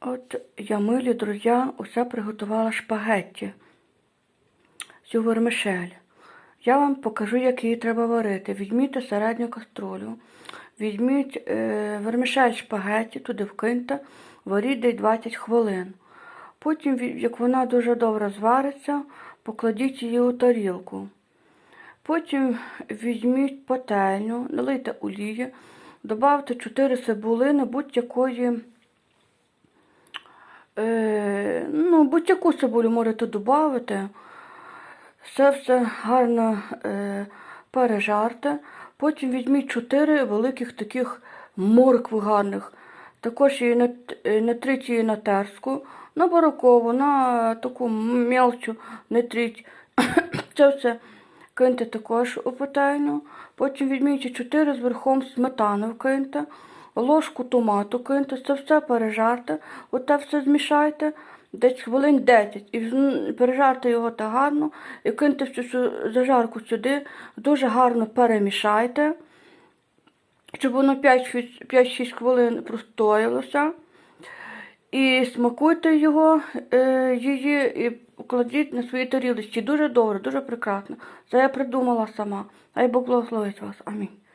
От я, милі друзі, усе приготувала шпагетті. Цю вермишель. Я вам покажу, як її треба варити. Візьміть середню каструлю, візьміть е, вермишель шпагетті, туди вкиньте, варіть десь 20 хвилин. Потім, як вона дуже добре звариться, покладіть її у тарілку. Потім візьміть пательню, налийте олії, додавте 4 цибулини будь-якої. Е, ну, будь-яку цибулю можете додати. Все все гарно е, пережарте. Потім візьміть 4 великих таких моркви гарних. Також її нат- е, натріть її на терску, на баракову, на таку мелчу натріть. Це все киньте також у пательню. Потім візьміть 4 з верхом сметани вкиньте, ложку томату киньте, це все пережарте, оте все змішайте. Десь хвилин 10 і пережарте його так гарно, і киньте всю цю зажарку сюди, дуже гарно перемішайте, щоб воно 5-6 5-6 хвилин простоялося. І смакуйте його, е, її і кладіть на свої тарілочці. Дуже добре, дуже прекрасно. Це я придумала сама. Хай Бог благословить вас. Амінь.